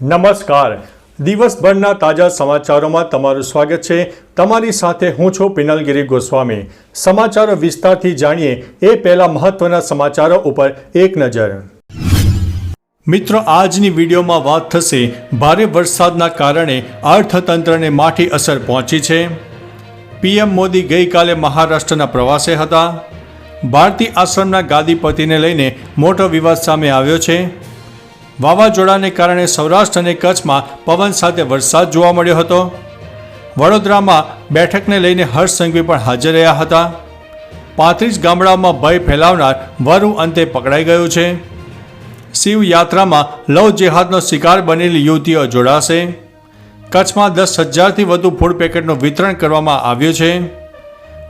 નમસ્કાર. દિવસભરના તાજા સમાચારોમાં તમારું સ્વાગત છે. તમારી સાથે હું છું પિનલગીરી ગોસ્વામી. સમાચારો વિસ્તારથી જાણીએ એ પહેલા મહત્વના સમાચારો ઉપર એક નજર. મિત્રો, આજની વિડીયોમાં વાત થશે ભારે વરસાદના કારણે અર્થતંત્રને માઠી અસર પહોંચી છે. પીએમ મોદી ગઈકાલે મહારાષ્ટ્રના પ્રવાસે હતા. ભારતી આશ્રમના ગાદીપતિને લઈને મોટો વિવાદ સામે આવ્યો છે. વાવાઝોડાને કારણે સૌરાષ્ટ્ર અને કચ્છમાં પવન સાથે વરસાદ જોવા મળ્યો હતો. વડોદરામાં બેઠકને લઈને હર્ષ સંઘવી પણ હાજર રહ્યા હતા. પાંત્રીસ ગામડાઓમાં ભય ફેલાવનાર વરુ અંતે પકડાઈ ગયું છે. શિવ યાત્રામાં લવ જેહાદનો શિકાર બનેલી યુવતીઓ જોડાશે. કચ્છમાં દસ હજારથી વધુ ફૂડ પેકેટનું વિતરણ કરવામાં આવ્યું છે.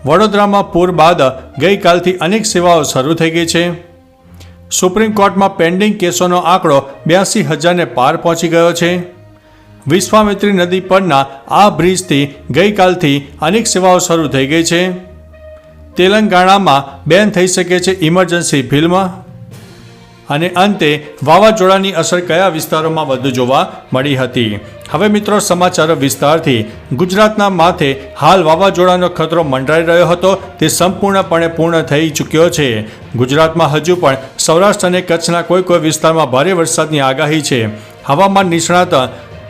વડોદરામાં પૂર બાદ ગઈકાલથી અનેક સેવાઓ શરૂ થઈ ગઈ છે. સુપ્રીમ કોર્ટમાં પેન્ડિંગ કેસોનો આંકડો બ્યાસી હજારને પાર પહોંચી ગયો છે. વિશ્વામિત્રી નદી પરના આ બ્રિજથી ગઈકાલથી અનેક સેવાઓ શરૂ થઈ ગઈ છે. તેલંગાણામાં બેન થઈ શકે છે ઇમરજન્સી ફિલ્મ. અને અંતે વાવાઝોડાની અસર કયા વિસ્તારોમાં વધુ જોવા મળી હતી? હવે મિત્રો સમાચારો વિસ્તારથી. ગુજરાતના માથે હાલ વાવાઝોડાનો ખતરો મંડરાઈ રહ્યો હતો, તે સંપૂર્ણપણે પૂર્ણ થઈ ચૂક્યો છે. ગુજરાતમાં હજુ પણ સૌરાષ્ટ્ર અને કચ્છના કોઈ કોઈ વિસ્તારમાં ભારે વરસાદની આગાહી છે. હવામાન નિષ્ણાત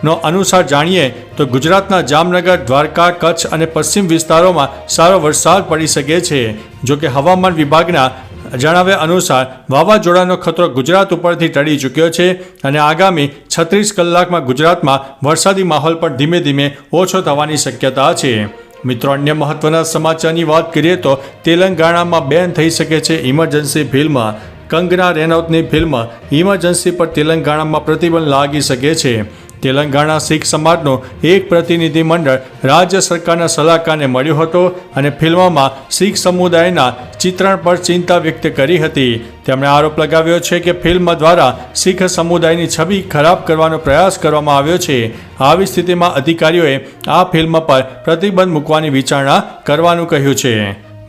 નો અનુસાર જાણીએ તો ગુજરાતના જામનગર, દ્વારકા, કચ્છ અને પશ્ચિમ વિસ્તારોમાં સારો વરસાદ પડી શકે છે. જો કે હવામાન વિભાગના જણાવ્યા અનુસાર, વાવાઝોડાનો ખતરો ગુજરાત ઉપરથી ટળી ચૂક્યો છે અને આગામી છત્રીસ કલાકમાં ગુજરાતમાં વરસાદી માહોલ પણ ધીમે ધીમે ઓછો થવાની શક્યતા છે. મિત્રો, અન્ય મહત્વના સમાચારની વાત કરીએ તો તેલંગાણામાં બેન થઈ શકે છે ઇમરજન્સી ફિલ્મ. કંગના રેનૌતની ફિલ્મ ઇમરજન્સી પર તેલંગાણામાં પ્રતિબંધ લાગી શકે છે. તેલંગાણા શીખ સમાજનું એક પ્રતિનિધિ મંડળ રાજ્ય સરકારના સલાહકારને મળ્યો હતો અને ફિલ્મમાં શીખ સમુદાયના ચિત્રણ પર ચિંતા વ્યક્ત કરી હતી. તેમણે આરોપ લગાવ્યો છે કે ફિલ્મ દ્વારા શીખ સમુદાયની છબી ખરાબ કરવાનો પ્રયાસ કરવામાં આવ્યો છે. આવી સ્થિતિમાં અધિકારીઓએ આ ફિલ્મ પર પ્રતિબંધ મૂકવાની વિચારણા કરવાનું કહ્યું છે.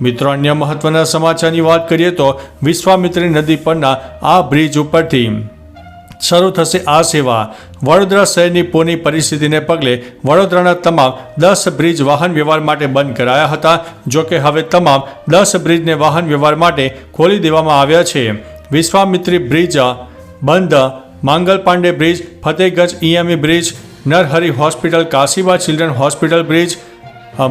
મિત્રો, અન્ય મહત્વના સમાચારની વાત કરીએ તો વિશ્વામિત્રી નદી પરના આ બ્રિજ ઉપરથી શરૂ થશે આ સેવા. વડોદરા શહેરની પૂરની પરિસ્થિતિને પગલે વડોદરાના તમામ દસ બ્રિજ વાહન વ્યવહાર માટે બંધ કરાયા હતા, જો કે હવે તમામ દસ બ્રિજને વાહન વ્યવહાર માટે ખોલી દેવામાં આવ્યા છે. વિશ્વામિત્રી બ્રિજ, બંધ, Mangal Pandey bridge, Fatehganj ઇયામી bridge, Narhari hospital, Kashiba children hospital bridge,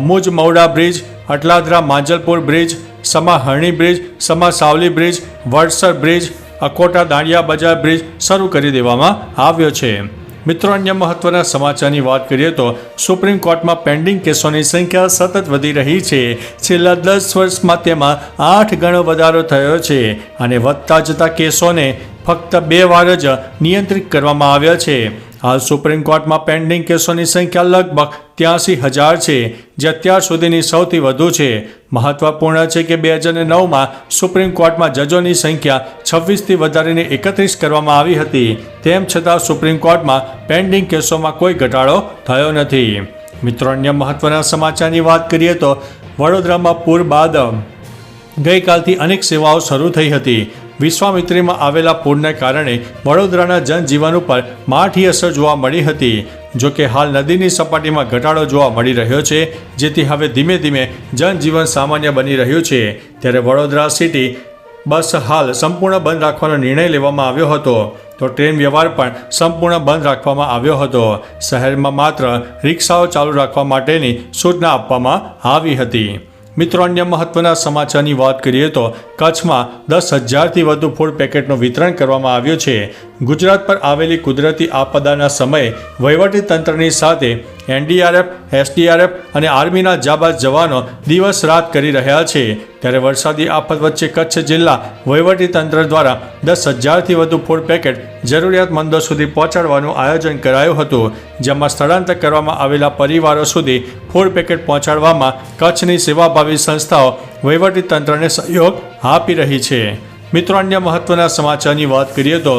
Mujmahuda bridge, Atladara Manjalpur bridge, Sama Harni bridge, Sama Savli bridge, Vadsar bridge Akota Dandiya Bazaar bridge શરૂ કરી દેવામાં આવ્યો છે. મિત્રો, અન્ય મહત્વના સમાચારની વાત કરીએ તો સુપ્રીમ કોર્ટમાં પેન્ડિંગ કેસોની સંખ્યા સતત વધી રહી છે. છેલ્લા દસ વર્ષમાં તેમાં આઠ ગણો વધારો થયો છે અને વધતા જતા કેસોને ફક્ત બે વાર જ નિયંત્રિત કરવામાં આવ્યા છે. હાલ સુપ્રીમ કોર્ટમાં પેન્ડિંગ કેસોની સંખ્યા લગભગ ત્યાસી હજાર છે, જે અત્યાર સુધીની સૌથી વધુ છે. મહત્વપૂર્ણ છે કે બે હજાર નવમાં સુપ્રીમ કોર્ટમાં જજોની સંખ્યા છવ્વીસથી વધારીને એકત્રીસ કરવામાં આવી હતી. તેમ છતાં સુપ્રીમ કોર્ટમાં પેન્ડિંગ કેસોમાં કોઈ ઘટાડો થયો નથી. મિત્રો, અન્ય મહત્વના સમાચારની વાત કરીએ તો વડોદરામાં પૂર બાદ ગઈકાલથી અનેક સેવાઓ શરૂ થઈ હતી. વિશ્વામિત્રીમાં આવેલા પૂરને કારણે વડોદરાના જનજીવન ઉપર માઠી અસર જોવા મળી હતી. જોકે હાલ નદીની સપાટીમાં ઘટાડો જોવા મળી રહ્યો છે, જેથી હવે ધીમે ધીમે જનજીવન સામાન્ય બની રહ્યું છે. ત્યારે વડોદરા સિટી બસ હાલ સંપૂર્ણ બંધ રાખવાનો નિર્ણય લેવામાં આવ્યો હતો. તો ટ્રેન વ્યવહાર પણ સંપૂર્ણ બંધ રાખવામાં આવ્યો હતો. શહેરમાં માત્ર રિક્ષાઓ ચાલુ રાખવા માટેની સૂચના આપવામાં આવી હતી. મિત્રો, અન્ય મહત્વના સમાચારની વાત કરીએ તો કચ્છમાં દસ હજારથી વધુ ફૂડ પેકેટનું વિતરણ કરવામાં આવ્યું છે. ગુજરાત પર આવેલી કુદરતી આપદાના સમયે વહીવટી તંત્રની સાથે એનડીઆરએફ, એસડીઆરએફ અને આર્મીના જાબાઝ જવાનો દિવસ રાત કરી રહ્યા છે. ત્યારે વરસાદી આફત વચ્ચે કચ્છ જિલ્લા વહીવટી તંત્ર દ્વારા દસ હજારથી વધુ ફૂડ પેકેટ જરૂરિયાતમંદો સુધી પહોંચાડવાનું આયોજન કરાયું હતું, જેમાં સ્થળાંતર કરવામાં આવેલા પરિવારો સુધી ફૂડ પેકેટ પહોંચાડવામાં કચ્છની સેવાભાવી સંસ્થાઓ વહીવટી તંત્રને સહયોગ આપી રહી છે. મિત્રો, અન્ય મહત્વના સમાચારની વાત કરીએ તો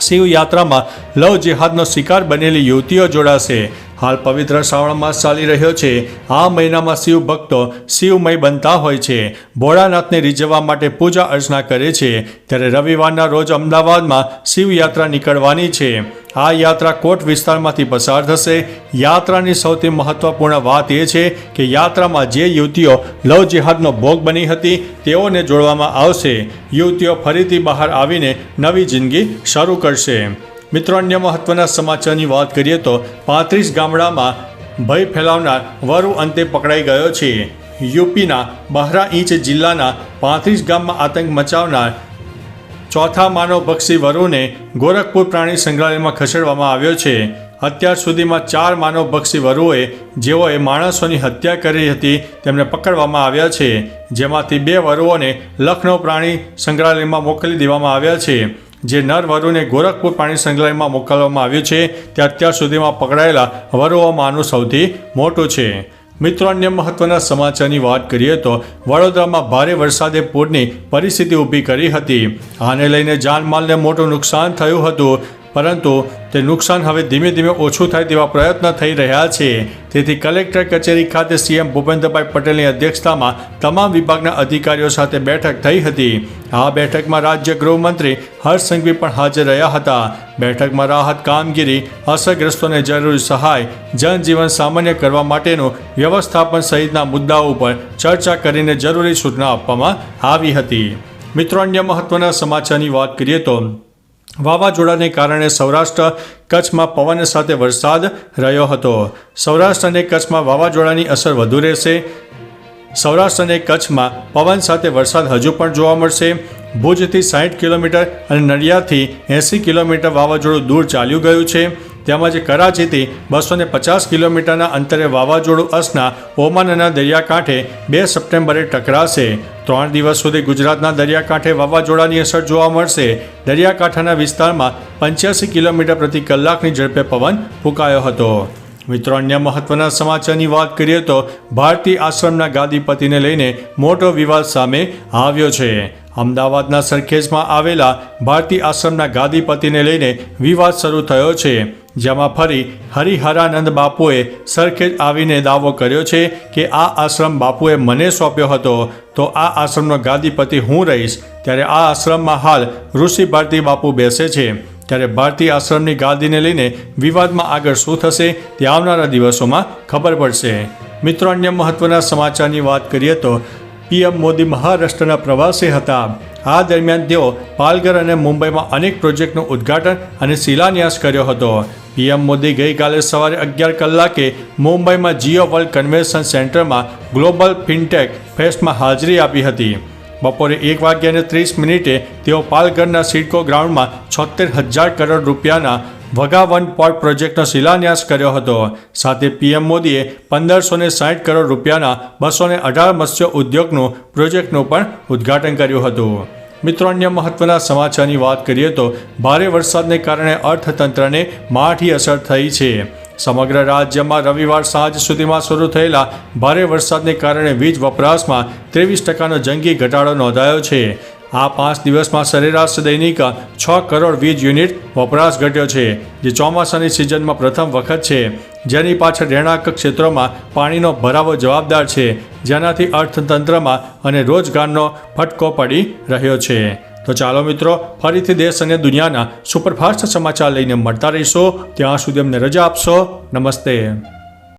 શિવ યાત્રામાં લવ જેહાદનો શિકાર બનેલી યુવતીઓ જોડાશે. હાલ પવિત્ર શ્રાવણ માસ ચાલી રહ્યો છે. આ મહિનામાં શિવ ભક્તો શિવમય બનતા હોય છે. ભોળાનાથને રીઝવવા માટે પૂજા અર્ચના કરે છે. ત્યારે રવિવારના રોજ અમદાવાદમાં શિવયાત્રા નીકળવાની છે. આ યાત્રા કોટ વિસ્તારમાંથી પસાર થશે. યાત્રાની સૌથી મહત્વપૂર્ણ વાત એ છે કે યાત્રામાં જે યુવતીઓ લવ જિહાદનો ભોગ બની હતી, તેઓને જોડવામાં આવશે. યુવતીઓ ફરીથી બહાર આવીને નવી જિંદગી શરૂ કરશે. મિત્રો, અન્ય મહત્વના સમાચારની વાત કરીએ તો પાંત્રીસ ગામડામાં ભય ફેલાવનાર વરુ અંતે પકડાઈ ગયો છે. યુપીના બહરાઈચ જિલ્લાના પાંત્રીસ ગામમાં આતંક મચાવનાર ચોથા માનવભક્ષી વરુને ગોરખપુર પ્રાણી સંગ્રહાલયમાં ખસેડવામાં આવ્યો છે. અત્યાર સુધીમાં ચાર માનવભક્ષી વરુએ જેઓએ માણસોની હત્યા કરી હતી તેમને પકડવામાં આવ્યા છે. જેમાંથી બે વરુઓને લખનૌ પ્રાણી સંગ્રહાલયમાં મોકલી દેવામાં આવ્યા છે. જે નર વરુને ગોરખપુર પ્રાણી સંગ્રહાલયમાં મોકલવામાં આવ્યું છે તે અત્યાર સુધીમાં પકડાયેલા વરુઓમાંનું સૌથી મોટું છે. મિત્રો, અન્ય મહત્વના સમાચારની વાત કરીએ તો વડોદરામાં ભારે વરસાદે પૂરની પરિસ્થિતિ ઊભી કરી હતી. આને લઈને જાનમાલને મોટું નુકસાન થયું હતું, પરંતુ તે નુકસાન હવે ધીમે ધીમે ઓછું થાય તેવા પ્રયત્ન થઈ રહ્યા છે. તેથી કલેક્ટર કચેરી ખાતે સીએમ ભૂપેન્દ્રભાઈ પટેલની અધ્યક્ષતામાં તમામ વિભાગના અધિકારીઓ સાથે બેઠક થઈ હતી. આ બેઠકમાં રાજ્ય ગૃહમંત્રી હર્ષ સંઘવી પણ હાજર રહ્યા હતા. બેઠકમાં રાહત કામગીરી, અસરગ્રસ્તોને જરૂરી સહાય, જનજીવન સામાન્ય કરવા માટેનું વ્યવસ્થાપન સહિતના મુદ્દાઓ ઉપર ચર્ચા કરીને જરૂરી સૂચના આપવામાં આવી હતી. મિત્રો, અન્ય મહત્વના સમાચારની વાત કરીએ તો વાવાઝોડાને કારણે સૌરાષ્ટ્ર કચ્છમાં પવન સાથે વરસાદ રહ્યો હતો. સૌરાષ્ટ્ર અને કચ્છમાં વાવાઝોડાની અસર વધુ રહેશે. સૌરાષ્ટ્ર અને કચ્છમાં પવન સાથે વરસાદ હજુ પણ જોવા મળશે. ભુજથી સાઠ કિલોમીટર અને નડિયાદથી એંસી કિલોમીટર વાવાઝોડું દૂર ચાલ્યું ગયું છે. તેમજ કરાચીથી બસો ને પચાસ કિલોમીટરના અંતરે વાવાઝોડું અસના ઓમાનના દરિયાકાંઠે બે સપ્ટેમ્બરે ટકરાશે. ત્રણ દિવસ સુધી ગુજરાતના દરિયાકાંઠે વાવાઝોડાની અસર જોવા મળશે. દરિયાકાંઠાના વિસ્તારમાં પંચ્યાસી કિલોમીટર પ્રતિ કલાકની ઝડપે પવન ફૂંકાયો હતો. મિત્રો, અન્ય મહત્વના સમાચારની વાત કરીએ તો ભારતીય આશ્રમના ગાદીપતિને લઈને મોટો વિવાદ સામે આવ્યો છે. અમદાવાદના સરખેજમાં આવેલા ભારતી આશ્રમના ગાદીપતિને લઈને વિવાદ શરૂ થયો છે, જેમાં ફરી હરિહરાનંદ બાપુએ સરખેજ આવીને દાવો કર્યો છે કે આ આશ્રમ બાપુએ મને સોંપ્યો હતો. તો આ આશ્રમનો ગાદીપતિ હું રહીશ? ત્યારે આ આશ્રમમાં હાલ ઋષિ ભારતી બાપુ બેસે છે. ત્યારે ભારતીય આશ્રમની ગાદીને લઈને વિવાદમાં આગળ શું થશે તે આવનારા દિવસોમાં ખબર પડશે. મિત્રો, અન્ય મહત્વના સમાચારની વાત કરીએ તો પીએમ મોદી મહારાષ્ટ્રના પ્રવાસે હતા. આ દરમિયાન તેઓ પાલઘર અને મુંબઈમાં અનેક પ્રોજેક્ટનું ઉદ્ઘાટન અને શિલાન્યાસ કર્યો હતો. પીએમ મોદી ગઈકાલે સવારે અગિયાર કલાકે મુંબઈમાં જીઓ વર્લ્ડ કન્વેન્શન સેન્ટરમાં ગ્લોબલ ફિનટેક ફેસ્ટમાં હાજરી આપી હતી. બપોરે એક વાગ્યાને ત્રીસ મિનિટે તેઓ પાલઘરના સિડકો ગ્રાઉન્ડમાં છોતેર હજાર કરોડ રૂપિયાના વગાવન પોર્ટ પ્રોજેક્ટનો શિલાન્યાસ કર્યો હતો. સાથે પીએમ મોદીએ પંદરસો ને સાઠ કરોડ રૂપિયાના બસો ને અઢાર મત્સ્ય ઉદ્યોગનું પ્રોજેક્ટનું પણ ઉદ્ઘાટન કર્યું હતું. મિત્રો, અન્ય મહત્વના સમાચારની વાત કરીએ તો ભારે વરસાદને કારણે અર્થતંત્રને માઠી અસર થઈ છે. સમગ્ર રાજ્યમાં રવિવાર સાંજ સુધીમાં શરૂ થયેલા ભારે વરસાદને કારણે વીજ વપરાશમાં ત્રેવીસ ટકાનો જંગી ઘટાડો નોંધાયો છે. આ પાંચ દિવસમાં સરેરાશ દૈનિક છ કરોડ વીજ યુનિટ વપરાશ ઘટ્યો છે, જે ચોમાસાની સિઝનમાં પ્રથમ વખત છે. જેની પાછળ રહેણાંક ક્ષેત્રોમાં પાણીનો ભરાવો જવાબદાર છે, જેનાથી અર્થતંત્રમાં અને રોજગારનો ફટકો પડી રહ્યો છે. તો ચાલો મિત્રો, ફરીથી દેશ અને દુનિયાના સુપરફાસ્ટ સમાચાર લઈને મળતા રહીશો. ત્યાં સુધી અમને રજા આપશો. નમસ્તે.